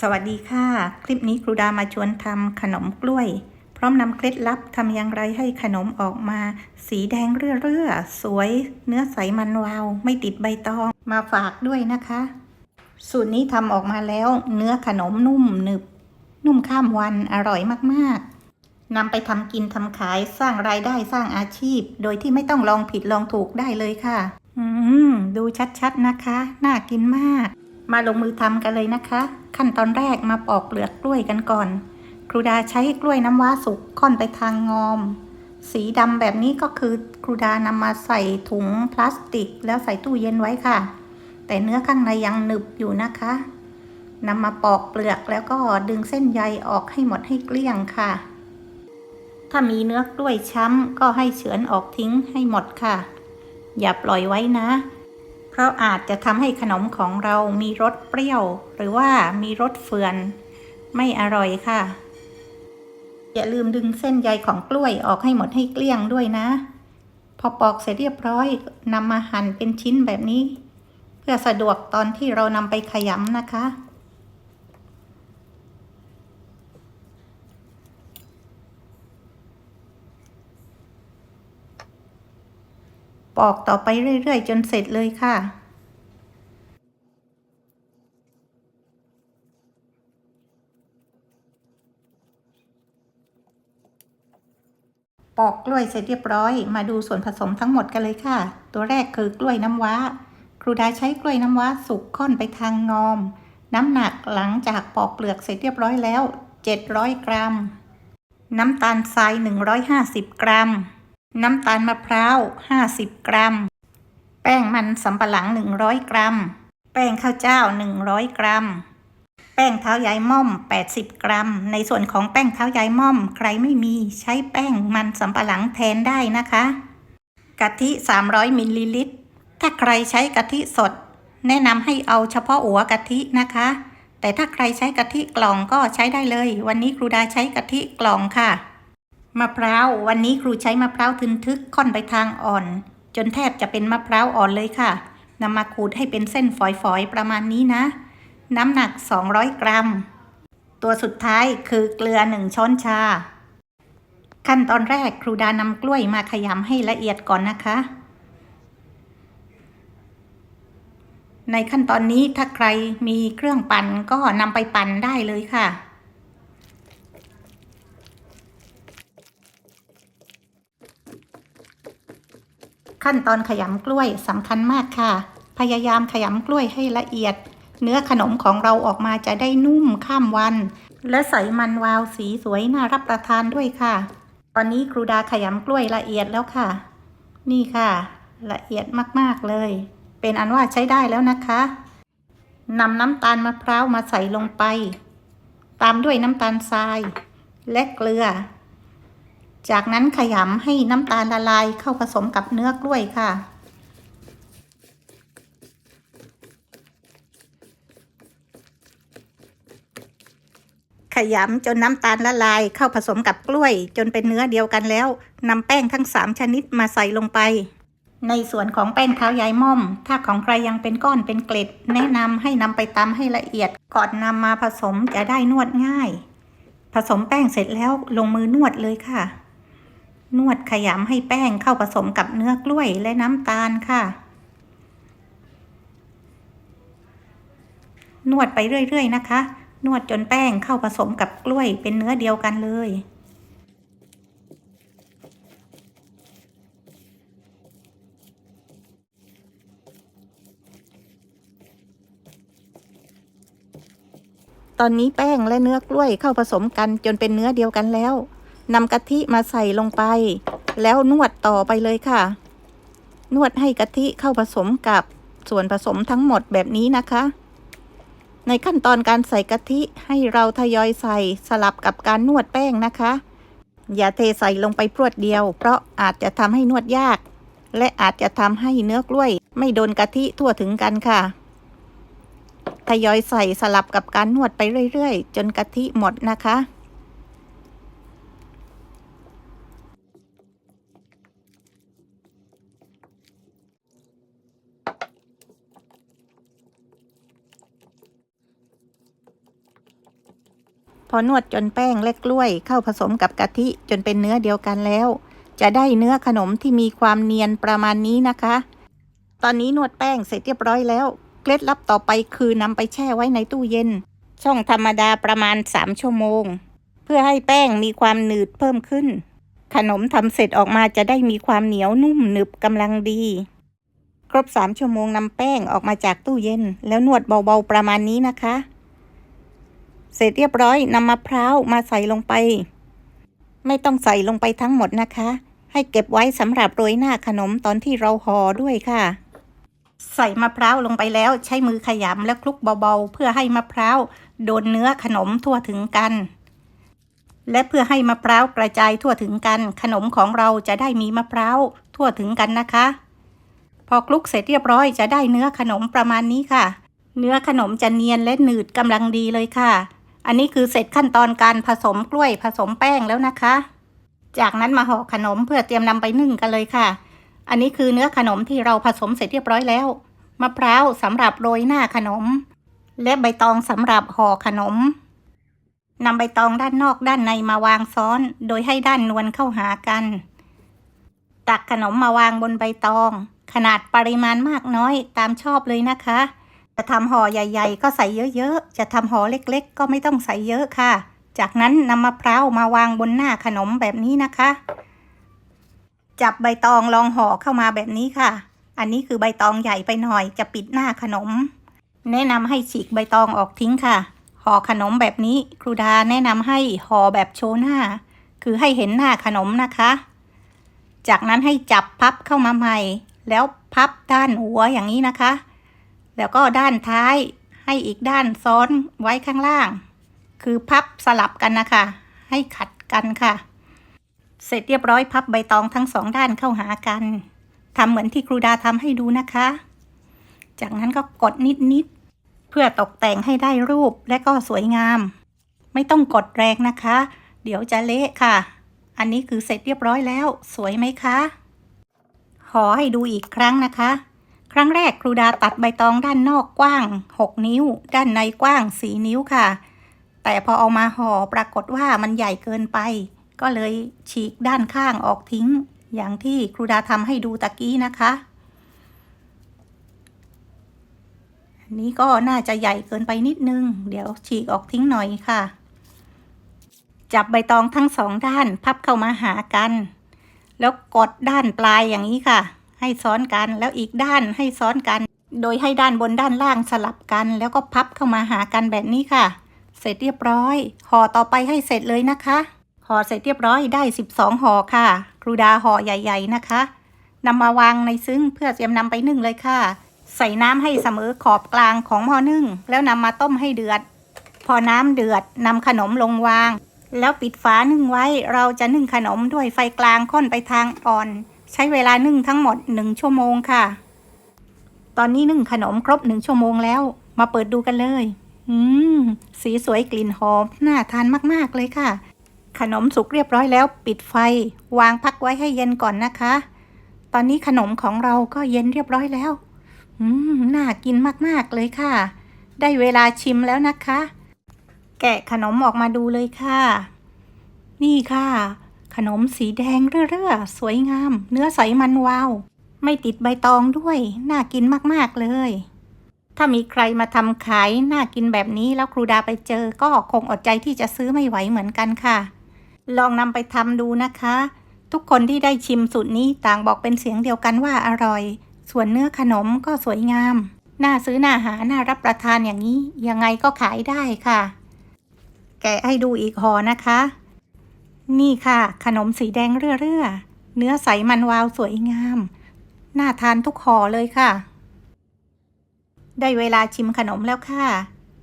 สวัสดีค่ะ คลิปนี้ครูดามาชวนทำขนมกล้วย พร้อมนำเคล็ดลับทำอย่างไรให้ขนมออกมา สีแดงเรื่อๆ สวย เนื้อใสมันวาว ไม่ติดใบตอง มาฝากด้วยนะคะ สูตรนี้ทำออกมาแล้ว เนื้อขนมนุ่มหนึบ นุ่มข้ามวันอร่อยมากๆนำไปทำกินทำขายสร้างรายได้สร้างอาชีพ โดยที่ไม่ต้องลองผิดลองถูกได้เลยค่ะ อืมดูชัดๆนะคะ น่ากินมาก มาลงมือทำกันเลยนะคะ ขั้นตอนแรกมาปอกเปลือกกล้วยกันก่อน ครูดาใช้กล้วยน้ำว้าสุกค่อนไปทางงอม สีดำแบบนี้ก็คือครูดานำมาใส่ถุงพลาสติก แล้วใส่ตู้เย็นไว้ค่ะ แต่เนื้อข้างในยังหนึบอยู่นะคะนำมาปอกเปลือกแล้วก็ดึงเส้นใยออกให้หมดให้เกลี้ยงค่ะ ถ้ามีเนื้อกล้วยช้ำก็ให้เฉือนออกทิ้งให้หมดค่ะ อย่าปล่อยไว้นะ เพราะอาจจะทำให้ขนมของเรามีรสเปรี้ยว หรือว่ามีรสเฟือน ไม่อร่อยค่ะ อย่าลืมดึงเส้นใยของกล้วยออกให้หมดให้เกลี้ยงด้วยนะ พอปอกเสร็จเรียบร้อยนำมาหั่นเป็นชิ้นแบบนี้ เพื่อสะดวกตอนที่เรานำไปขยำนะคะ ปอกต่อไปเรื่อยๆ จนเสร็จเลยค่ะ ปอกกล้วยเสร็จเรียบร้อย มาดูส่วนผสมทั้งหมดกันเลยค่ะ ตัวแรกคือกล้วยน้ำว้า ครูดาใช้กล้วยน้ำว้าสุกค่อนไปทางงอม น้ำหนักหลังจากปอกเปลือกเสร็จเรียบร้อยแล้ว 700 กรัม น้ำตาลทราย 150 กรัม น้ำตาลมะพร้าว 50 กรัม แป้งมันสำปะหลัง 100 กรัม แป้งข้าวเจ้า 100 กรัม แป้งเท้ายายม่อม 80 กรัม ในส่วนของแป้งเท้ายายม่อม ใครไม่มีใช้แป้งมันสำปะหลังแทนได้นะคะ กะทิ 300มิลลิลิตร ถ้าใครใช้กะทิสด แนะนำให้เอาเฉพาะหัวกะทินะคะ แต่ถ้าใครใช้กะทิกล่องก็ใช้ได้เลย วันนี้ครูดาใช้กะทิกล่องค่ะ มะพร้าววันนี้ครูใช้มะพร้าวทึนทึกค่อนไปทางอ่อน จนแทบจะเป็นมะพร้าวอ่อนเลยค่ะนำมาขูดให้เป็นเส้นฝอยๆ ประมาณนี้นะ น้ำหนัก 200 กรัม ตัวสุดท้ายคือเกลือ 1 ช้อนชา ขั้นตอนแรกครูดานำกล้วยมาขยำให้ละเอียดก่อนนะคะ ในขั้นตอนนี้ถ้าใครมีเครื่องปั่นก็นำไปปั่นได้เลยค่ะ ขั้นตอนขยำกล้วยสำคัญมากค่ะ พยายามขยำกล้วยให้ละเอียด เนื้อขนมของเราออกมาจะได้นุ่มข้ามวัน และใสมันวาวสีสวยน่ารับประทานด้วยค่ะ ตอนนี้ครูดาขยำกล้วยละเอียดแล้วค่ะ นี่ค่ะ ละเอียดมากๆเลย เป็นอันว่าใช้ได้แล้วนะคะนำน้ำตาลมะพร้าวมาใส่ลงไป ตามด้วยน้ำตาลทราย และเกลือ จากนั้นขยำให้น้ำตาลละลายเข้าผสมกับเนื้อกล้วยค่ะ ขยำจนน้ำตาลละลายเข้าผสมกับกล้วย จนเป็นเนื้อเดียวกันแล้วนำแป้งทั้ง 3 ชนิดมาใส่ลงไป ในส่วนของแป้งเท้ายายม่อม ถ้าของใครยังเป็นก้อนเป็นเกล็ด แนะนำให้นำไปตำให้ละเอียด ก่อนนำมาผสมจะได้นวดง่าย ผสมแป้งเสร็จแล้วลงมือนวดเลยค่ะ นวดขยำให้แป้งเข้าผสมกับเนื้อกล้วยและน้ำตาลค่ะ นวดไปเรื่อย ๆ นะคะ นวดจนแป้งเข้าผสมกับกล้วยเป็นเนื้อเดียวกันเลยตอนนี้แป้งและเนื้อกล้วยเข้าผสมกันจนเป็นเนื้อเดียวกันแล้ว นำกะทิมาใส่ลงไป แล้วนวดต่อไปเลยค่ะ นวดให้กะทิเข้าผสมกับส่วนผสมทั้งหมดแบบนี้นะคะ ในขั้นตอนการใส่กะทิให้เราทยอยใส่สลับกับการนวดแป้งนะคะ อย่าเทใส่ลงไปพรวดเดียว เพราะอาจจะทำให้นวดยาก และอาจจะทำให้เนื้อกล้วย ไม่โดนกะทิทั่วถึงกันค่ะทยอยใส่สลับกับการนวดไปเรื่อย ๆ จนกะทิหมดนะคะ อนวดจนแป้งและกล้วย เข้าผสมกับกะทิจนเป็นเนื้อเดียวกันแล้ว จะได้เนื้อขนมที่มีความเนียนประมาณนี้นะคะ ตอนนี้นวดแป้งเสร็จเรียบร้อยแล้วเคล็ดลับต่อไปคือนำไปแช่ไว้ในตู้เย็น ช่องธรรมดาประมาณ 3 ชั่วโมง เพื่อให้แป้งมีความหนืดเพิ่มขึ้น ขนมทำเสร็จออกมาจะได้มีความเหนียวนุ่มหนึบกำลังดี ครบ 3 ชั่วโมงนำแป้งออกมาจากตู้เย็น แล้วนวดเบาๆประมาณนี้นะคะ เสร็จเรียบร้อยนำมะพร้าวมาใส่ลงไป ไม่ต้องใส่ลงไปทั้งหมดนะคะ ให้เก็บไว้สำหรับโรยหน้าขนมตอนที่เราห่อด้วยค่ะ ใส่มะพร้าวลงไปแล้วใช้มือขยำและคลุกเบาๆ เพื่อให้มะพร้าวโดนเนื้อขนมทั่วถึงกัน และเพื่อให้มะพร้าวกระจายทั่วถึงกัน ขนมของเราจะได้มีมะพร้าวทั่วถึงกันนะคะ พอคลุกเสร็จเรียบร้อยจะได้เนื้อขนมประมาณนี้ค่ะ เนื้อขนมจะเนียนและหนืดกำลังดีเลยค่ะ อันนี้คือเสร็จขั้นตอนการผสมกล้วยผสมแป้งแล้วนะคะ จากนั้นมาห่อขนมเพื่อเตรียมนำไปนึ่งกันเลยค่ะ อันนี้คือเนื้อขนมที่เราผสมเสร็จเรียบร้อยแล้ว มะพร้าวสำหรับโรยหน้าขนม และใบตองสำหรับห่อขนมนำใบตองด้านนอกด้านในมาวางซ้อน โดยให้ด้านนวลเข้าหากัน ตักขนมมาวางบนใบตอง ขนาดปริมาณมากน้อยตามชอบเลยนะคะ จะทำห่อใหญ่ๆ ก็ใส่เยอะๆ จะทำห่อเล็กๆ ก็ไม่ต้องใส่เยอะค่ะ จากนั้นนำมะพร้าวมาวางบนหน้าขนมแบบนี้นะคะ จับใบตองลองห่อเข้ามาแบบนี้ค่ะ อันนี้คือใบตองใหญ่ไปหน่อย จะปิดหน้าขนม แนะนำให้ฉีกใบตองออกทิ้งค่ะห่อขนมแบบนี้ครูดาแนะนำให้ห่อแบบโชว์หน้า คือให้เห็นหน้าขนมนะคะ จากนั้นให้จับพับเข้ามาใหม่ แล้วพับด้านหัวอย่างนี้นะคะ แล้วก็ด้านท้ายให้อีกด้านซ้อนไว้ข้างล่าง คือพับสลับกันนะคะ ให้ขัดกันค่ะ เสร็จเรียบร้อยพับใบตองทั้งสองด้านเข้าหากันทำเหมือนที่ครูดาทำให้ดูนะคะ จากนั้นก็กดนิดๆเพื่อตกแต่งให้ได้รูปและก็สวยงาม ไม่ต้องกดแรงนะคะ เดี๋ยวจะเละค่ะ อันนี้คือเสร็จเรียบร้อยแล้ว สวยไหมคะ ขอให้ดูอีกครั้งนะคะ ครั้งแรกครูดาตัดใบตองด้านนอกกว้าง 6 นิ้ว ด้านในกว้าง 4 นิ้วค่ะ แต่พอเอามาห่อปรากฏว่ามันใหญ่เกินไป ก็เลยฉีกด้านข้างออกทิ้ง อย่างที่ครูดาทำให้ดูตะกี้นะคะนนี้ก็น่าจะใหญ่เกินไปนิดนึง เดี๋ยวฉีกออกทิ้งหน่อยค่ะ จับใบตองทั้งสองด้านพับเข้ามาหากัน แล้วกดด้านปลายอย่างนี้ค่ะ ให้ซ้อนกัน แล้วอีกด้านให้ซ้อนกัน โดยให้ด้านบนด้านล่างสลับกัน แล้วก็พับเข้ามาหากันแบบนี้ค่ะ เสร็จเรียบร้อย ห่อต่อไปให้เสร็จเลยนะคะห่อเสร็จเรียบร้อยได้ 12ห่อค่ะ ครูดาห่อใหญ่ ๆนะคะนำมาวางในซึ้งเพื่อเตรียมนำไปนึ่งเลยค่ะ ใส่น้ำให้เสมอขอบกลางของหม้อนึ่ง แล้วนำมาต้มให้เดือด พอน้ำเดือดนำขนมลงวาง แล้วปิดฝานึ่งไว้เราจะนึ่งขนมด้วยไฟกลางค่อนไปทางอ่อน ใช้เวลานึ่งทั้งหมด 1 ชั่วโมงค่ะ ตอนนี้นึ่งขนมครบ 1 ชั่วโมงแล้ว มาเปิดดูกันเลย อืม สีสวยกลิ่นหอม น่าทานมาก ๆ เลยค่ะ ขนมสุกเรียบร้อยแล้ว ปิดไฟ วางพักไว้ให้เย็นก่อนนะคะ ตอนนี้ขนมของเราก็เย็นเรียบร้อยแล้ว อืม น่ากินมาก ๆ เลยค่ะ ได้เวลาชิมแล้วนะคะ แกะขนมออกมาดูเลยค่ะ นี่ค่ะ ขนมสีแดงเรื่อๆ สวยงาม เนื้อใสมันวาว ไม่ติดใบตองด้วย น่ากินมากๆเลย ถ้ามีใครมาทำขาย น่ากินแบบนี้แล้วครูดาไปเจอ ก็คงอดใจที่จะซื้อไม่ไหวเหมือนกันค่ะ ลองนำไปทำดูนะคะ ทุกคนที่ได้ชิมสูตรนี้ต่างบอกเป็นเสียงเดียวกันว่าอร่อย ส่วนเนื้อขนมก็สวยงาม น่าซื้อน่าหา น่ารับประทานอย่างนี้ ยังไงก็ขายได้ค่ะ แกะให้ดูอีกห่อนะคะ นี่ค่ะ ขนมสีแดงเรื่อๆ เนื้อใสมันวาวสวยงาม น่าทานทุกห่อเลยค่ะ ได้เวลาชิมขนมแล้วค่ะ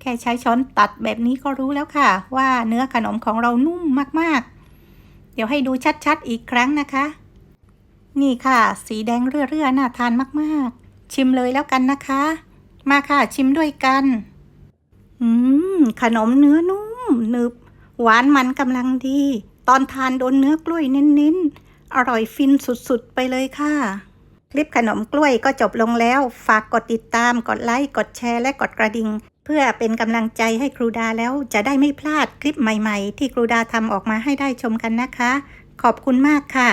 แค่ใช้ช้อนตัดแบบนี้ก็รู้แล้วค่ะ ว่าเนื้อขนมของเรานุ่มมากๆ เดี๋ยวให้ดูชัดๆอีกครั้งนะคะ นี่ค่ะ สีแดงเรื่อๆ น่าทานมากๆ ชิมเลยแล้วกันนะคะ มาค่ะชิมด้วยกัน อืม ขนมเนื้อนุ่มหนึบหวานมันกำลังดี ตอนทานโดนเนื้อกล้วยเน้นๆ อร่อยฟินสุดๆ ไปเลยค่ะ คลิปขนมกล้วยก็จบลงแล้ว ฝากกดติดตาม กดไลค์ กดแชร์ และกดกระดิ่ง เพื่อเป็นกำลังใจให้ครูดาแล้วจะได้ไม่พลาดคลิปใหม่ๆ ที่ครูดาทำออกมาให้ได้ชมกันนะคะ ขอบคุณมากค่ะ